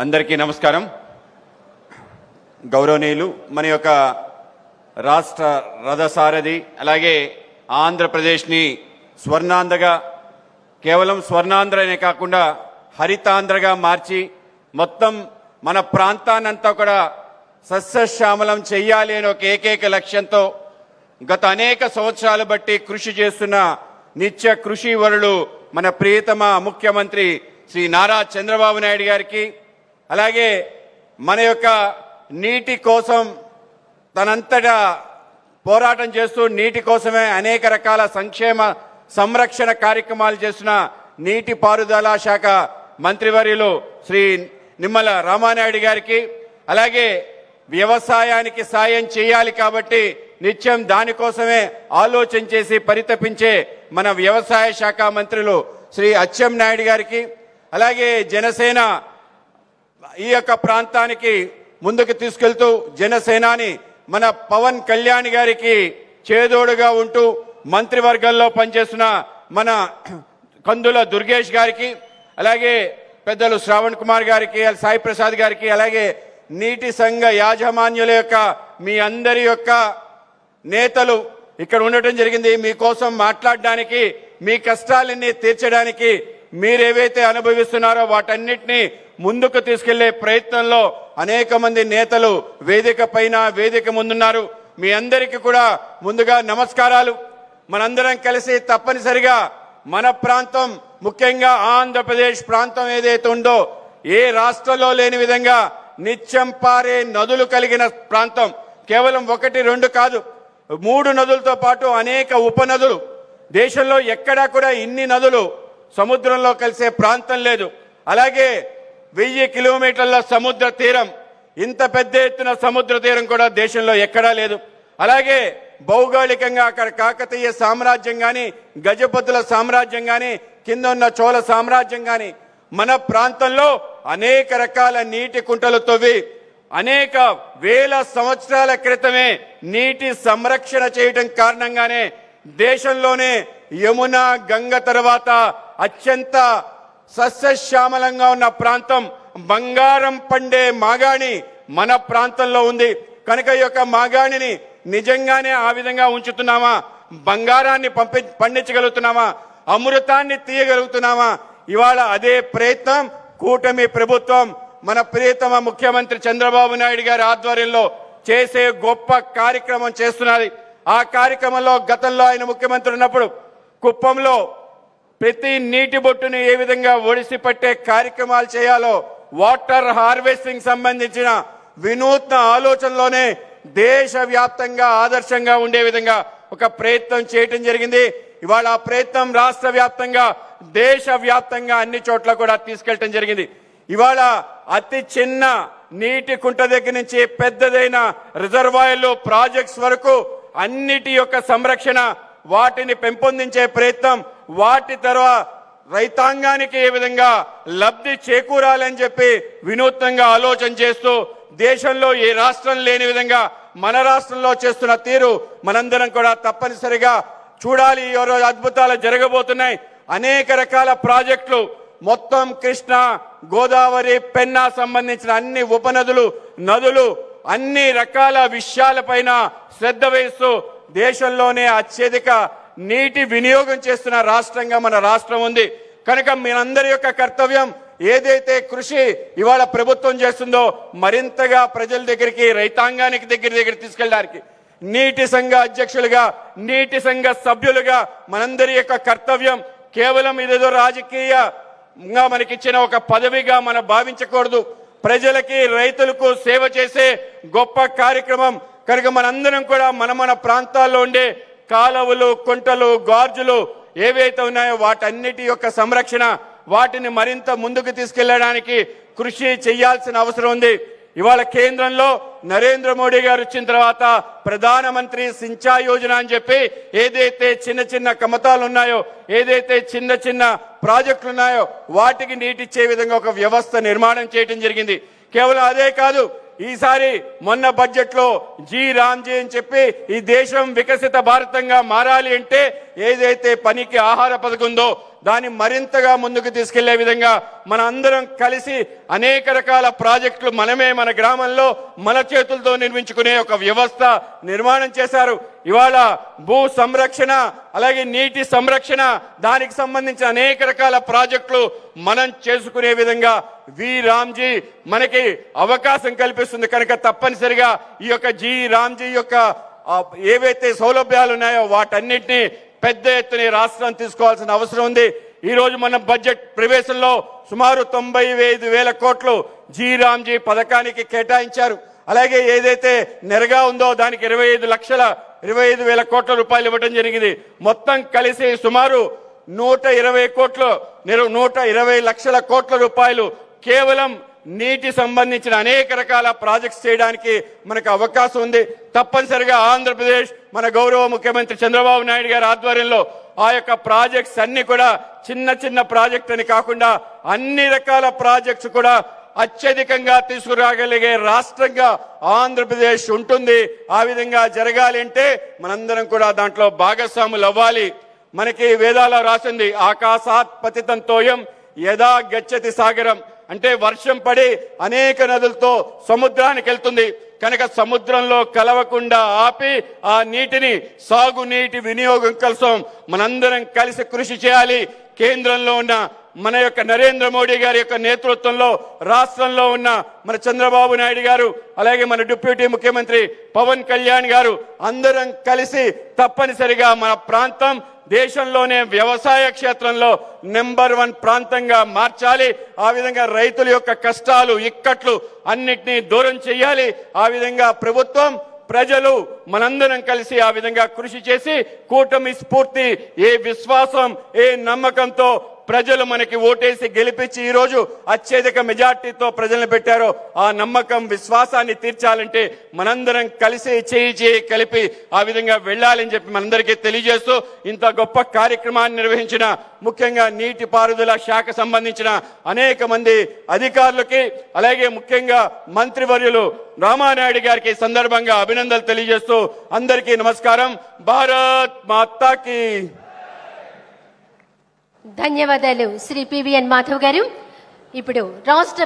అందరికీ నమస్కారం. గౌరవనీయులు మన యొక్క రాష్ట్ర రథసారథి అలాగే ఆంధ్రప్రదేశ్ని స్వర్ణాంధ్రగా కేవలం స్వర్ణాంధ్రనే కాకుండా హరితాంధ్రగా మార్చి మొత్తం మన ప్రాంతాన్నంతా కూడా సస్యశ్యామలం చెయ్యాలి అనే ఒక ఏకైక లక్ష్యంతో గత అనేక సంవత్సరాలు బట్టి కృషి చేస్తున్న నిత్య కృషి వరుడు మన ప్రియతమ ముఖ్యమంత్రి శ్రీ నారా చంద్రబాబు నాయుడు గారికి అలాగే మన యొక్క నీటి కోసం తనంతటా పోరాటం చేస్తూ నీటి కోసమే అనేక రకాల సంక్షేమ సంరక్షణ కార్యక్రమాలు చేసిన నీటి పారుదల శాఖ మంత్రివర్యులు శ్రీ నిమ్మల రామానాయుడు గారికి అలాగే వ్యవసాయానికి సాయం చేయాలి కాబట్టి నిత్యం దానికోసమే ఆలోచన చేసి పరితపించే మన వ్యవసాయ శాఖ మంత్రులు శ్రీ అచ్చెం నాయుడు గారికి అలాగే జనసేన ఈ యొక్క ప్రాంతానికి ముందుకు తీసుకెళ్తూ జనసేనాని మన పవన్ కళ్యాణ్ గారికి చేదోడుగా ఉంటూ మంత్రివర్గంలో పనిచేస్తున్న మన కందుల దుర్గేష్ గారికి అలాగే పెద్దలు శ్రావణ్ కుమార్ గారికి సాయి ప్రసాద్ గారికి అలాగే నీటి సంఘ యాజమాన్యుల యొక్క మీ అందరి యొక్క నేతలు ఇక్కడ ఉండటం జరిగింది. మీకోసం మాట్లాడడానికి మీ కష్టాలన్నీ తీర్చడానికి మీరేవైతే అనుభవిస్తున్నారో వాటన్నిటినీ ముందుకు తీసుకెళ్ళే ప్రయత్నంలో అనేక మంది నేతలు వేదిక పైన వేదిక ముందున్నారు. మీ అందరికీ కూడా ముందుగా నమస్కారాలు. మనందరం కలిసి తప్పనిసరిగా మన ప్రాంతం ముఖ్యంగా ఆంధ్రప్రదేశ్ ప్రాంతం ఏదైతే ఉందో ఏ రాష్ట్రంలో లేని విధంగా నిత్యం పారే నదులు కలిగిన ప్రాంతం. కేవలం ఒకటి రెండు కాదు మూడు నదులతో పాటు అనేక ఉపనదులు. దేశంలో ఎక్కడా కూడా ఇన్ని నదులు సముద్రంలో కలిసే ప్రాంతం లేదు. అలాగే వెయ్యి కిలోమీటర్ల సముద్ర తీరం. ఇంత పెద్ద ఎత్తున సముద్ర తీరం కూడా దేశంలో ఎక్కడా లేదు. అలాగే భౌగోళికంగా అక్కడ కాకతీయ సామ్రాజ్యం కానీ గజపతుల సామ్రాజ్యం కానీ కింద ఉన్న చోళ సామ్రాజ్యం కానీ మన ప్రాంతంలో అనేక రకాల నీటి కుంటలు తవ్వి అనేక వేల సంవత్సరాల క్రితమే నీటి సంరక్షణ చేయటం కారణంగానే దేశంలోనే యమున గంగ తర్వాత అత్యంత సస్యశ్యామలంగా ఉన్న ప్రాంతం బంగారం పండే మాగాణి మన ప్రాంతంలో ఉంది. కనుక ఈ యొక్క మాగాణిని నిజంగానే ఆ విధంగా ఉంచుతున్నామా? బంగారాన్ని పంపి పండించగలుగుతున్నామా? అమృతాన్ని తీయగలుగుతున్నామా? ఇవాళ అదే ప్రయత్నం కూటమి ప్రభుత్వం మన ప్రియతమ ముఖ్యమంత్రి చంద్రబాబు నాయుడు గారి ఆధ్వర్యంలో చేసే గొప్ప కార్యక్రమం చేస్తున్నది. ఆ కార్యక్రమంలో గతంలో ఆయన ముఖ్యమంత్రి ఉన్నప్పుడు కుప్పంలో ప్రతి నీటి బొట్టుని ఏ విధంగా ఒడిసి పట్టే కార్యక్రమాలు చేయాలో వాటర్ హార్వెస్టింగ్ సంబంధించిన వినూత్న ఆలోచనలోనే దేశవ్యాప్తంగా ఆదర్శంగా ఉండే విధంగా ఒక ప్రయత్నం చేయటం జరిగింది. ఇవాళ ఆ ప్రయత్నం రాష్ట్ర వ్యాప్తంగా దేశ వ్యాప్తంగా అన్ని చోట్ల కూడా తీసుకెళ్ళటం జరిగింది. ఇవాళ అతి చిన్న నీటి కుంట దగ్గర నుంచి పెద్దదైన రిజర్వాయర్లు ప్రాజెక్ట్స్ వరకు అన్నిటి యొక్క సంరక్షణ వాటిని పెంపొందించే ప్రయత్నం వాటి తర్వాత రైతాంగానికి ఏ విధంగా లబ్ధి చేకూరాలని చెప్పి వినూత్నంగా ఆలోచన చేస్తూ దేశంలో ఏ రాష్ట్రం లేని విధంగా మన రాష్ట్రంలో చేస్తున్న తీరు మనందరం కూడా తప్పనిసరిగా చూడాలి. ఎవరో అద్భుతాలు జరగబోతున్నాయి. అనేక రకాల ప్రాజెక్టులు మొత్తం కృష్ణ గోదావరి పెన్నా సంబంధించిన అన్ని ఉపనదులు నదులు అన్ని రకాల విషయాలపైన శ్రద్ధ వహిస్తూ దేశంలోనే అత్యధిక నీటి వినియోగం చేస్తున్న రాష్ట్రంగా మన రాష్ట్రం ఉంది. కనుక మీరందరి యొక్క కర్తవ్యం ఏదైతే కృషి ఇవాళ ప్రభుత్వం చేస్తుందో మరింతగా ప్రజల దగ్గరికి రైతాంగానికి దగ్గర దగ్గర తీసుకెళ్ళడానికి నీటి సంఘ అధ్యక్షులుగా నీటి సంఘ సభ్యులుగా మనందరి యొక్క కర్తవ్యం కేవలం ఇదేదో రాజకీయంగా మనకిచ్చిన ఒక పదవిగా మనం భావించకూడదు. ప్రజలకి రైతులకు సేవ చేసే గొప్ప కార్యక్రమం. కనుక మనందరం కూడా మన మన ప్రాంతాల్లో ఉండే కాలువలు కుంటలు గార్జులు ఏవైతే ఉన్నాయో వాటన్నిటి యొక్క సంరక్షణ వాటిని మరింత ముందుకు తీసుకెళ్ళడానికి కృషి చేయాల్సిన అవసరం ఉంది. ఇవాళ కేంద్రంలో నరేంద్ర మోడీ గారు వచ్చిన తర్వాత ప్రధానమంత్రి సించా యోజన అని చెప్పి ఏదైతే చిన్న చిన్న కమతాలు ఉన్నాయో ఏదైతే చిన్న చిన్న ప్రాజెక్టులు ఉన్నాయో వాటికి నీటిచ్చే విధంగా ఒక వ్యవస్థ నిర్మాణం చేయడం జరిగింది. కేవలం అదే కాదు ఈసారి మొన్న బడ్జెట్లో జీ రామ్జీ అని చెప్పి ఈ దేశం వికసిత భారతంగా మారాలి అంటే ఏదైతే పనికి ఆహార పథకం ఉందో దాన్ని మరింతగా ముందుకు తీసుకెళ్ళే విధంగా మన అందరం కలిసి అనేక రకాల ప్రాజెక్టులు మనమే మన గ్రామంలో మన చేతులతో నిర్మించుకునే ఒక వ్యవస్థ నిర్మాణం చేశారు. ఇవాళ భూ సంరక్షణ అలాగే నీటి సంరక్షణ దానికి సంబంధించిన అనేక రకాల ప్రాజెక్టులు మనం చేసుకునే విధంగా వి రామ్జీ మనకి అవకాశం కల్పిస్తుంది. కనుక తప్పనిసరిగా ఈ యొక్క జి రామ్జీ యొక్క ఏవైతే సౌలభ్యాలు ఉన్నాయో వాటన్నిటిని పెద్ద ఎత్తున రాష్ట్రం తీసుకోవాల్సిన అవసరం ఉంది. ఈరోజు మన బడ్జెట్ ప్రవేశంలో సుమారు తొంభై ఐదు వేల కోట్లు జీ రామ్జీ పథకానికి కేటాయించారు. అలాగే ఏదైతే నెరగా ఉందో దానికి ఇరవై ఐదు లక్షల ఇరవై ఐదు వేల కోట్ల రూపాయలు ఇవ్వడం జరిగింది. మొత్తం కలిసి సుమారు నూట ఇరవై కోట్లు నూట ఇరవై లక్షల కోట్ల రూపాయలు కేవలం నీటి సంబంధించిన అనేక రకాల ప్రాజెక్ట్స్ చేయడానికి మనకు అవకాశం ఉంది. తప్పనిసరిగా ఆంధ్రప్రదేశ్ మన గౌరవ ముఖ్యమంత్రి చంద్రబాబు నాయుడు గారి ఆధ్వర్యంలో ఆ యొక్క ప్రాజెక్ట్స్ అన్ని కూడా చిన్న చిన్న ప్రాజెక్ట్ అని కాకుండా అన్ని రకాల ప్రాజెక్ట్స్ కూడా అత్యధికంగా తీసుకురాగలిగే రాష్ట్రంగా ఆంధ్రప్రదేశ్ ఉంటుంది. ఆ విధంగా జరగాలి అంటే మనందరం కూడా దాంట్లో భాగస్వాములు అవ్వాలి. మనకి వేదాల రాసింది ఆకాశాత్ పతితంతోయం యదా గచ్చతి సాగరం. అంటే వర్షం పడి అనేక నదులతో సముద్రానికి వెళ్తుంది. కనుక సముద్రంలో కలవకుండా ఆపి ఆ నీటిని సాగునీటి వినియోగం కోసం మనందరం కలిసి కృషి చేయాలి. కేంద్రంలో ఉన్న మన యొక్క నరేంద్ర మోడీ గారి యొక్క నేతృత్వంలో రాష్ట్రంలో ఉన్న మన చంద్రబాబు నాయుడు గారు అలాగే మన డిప్యూటీ ముఖ్యమంత్రి పవన్ కళ్యాణ్ గారు అందరం కలిసి తప్పనిసరిగా మన ప్రాంతం దేశంలోనే వ్యవసాయ క్షేత్రంలో నెంబర్ వన్ ప్రాంతంగా మార్చాలి. ఆ విధంగా రైతుల యొక్క కష్టాలు ఇక్కట్లు అన్నిటినీ దూరం చేయాలి. ఆ విధంగా ప్రభుత్వం ప్రజలు మనందరం కలిసి ఆ విధంగా కృషి చేసి కూటమి స్ఫూర్తి ఏ విశ్వాసం ఏ నమ్మకంతో ప్రజలు మనకి ఓటేసి గెలిపించి ఈరోజు అత్యధిక మెజార్టీతో ప్రజలను పెట్టారో ఆ నమ్మకం విశ్వాసాన్ని తీర్చాలంటే మనందరం కలిసి చేయి చేయి కలిపి ఆ విధంగా వెళ్ళాలని చెప్పి మనందరికీ తెలియజేస్తూ ఇంత గొప్ప కార్యక్రమాన్ని నిర్వహించిన ముఖ్యంగా నీటిపారుదల శాఖ సంబంధించిన అనేక మంది అధికారులకి అలాగే ముఖ్యంగా మంత్రివర్యులు రామానాయుడు గారికి సందర్భంగా అభినందనలు తెలియజేస్తూ అందరికీ నమస్కారం. భారత్ మాతాకి. ధన్యవాదాలు శ్రీ పివిఎన్ మాధవ్ గారు. ఇప్పుడు రాష్ట్ర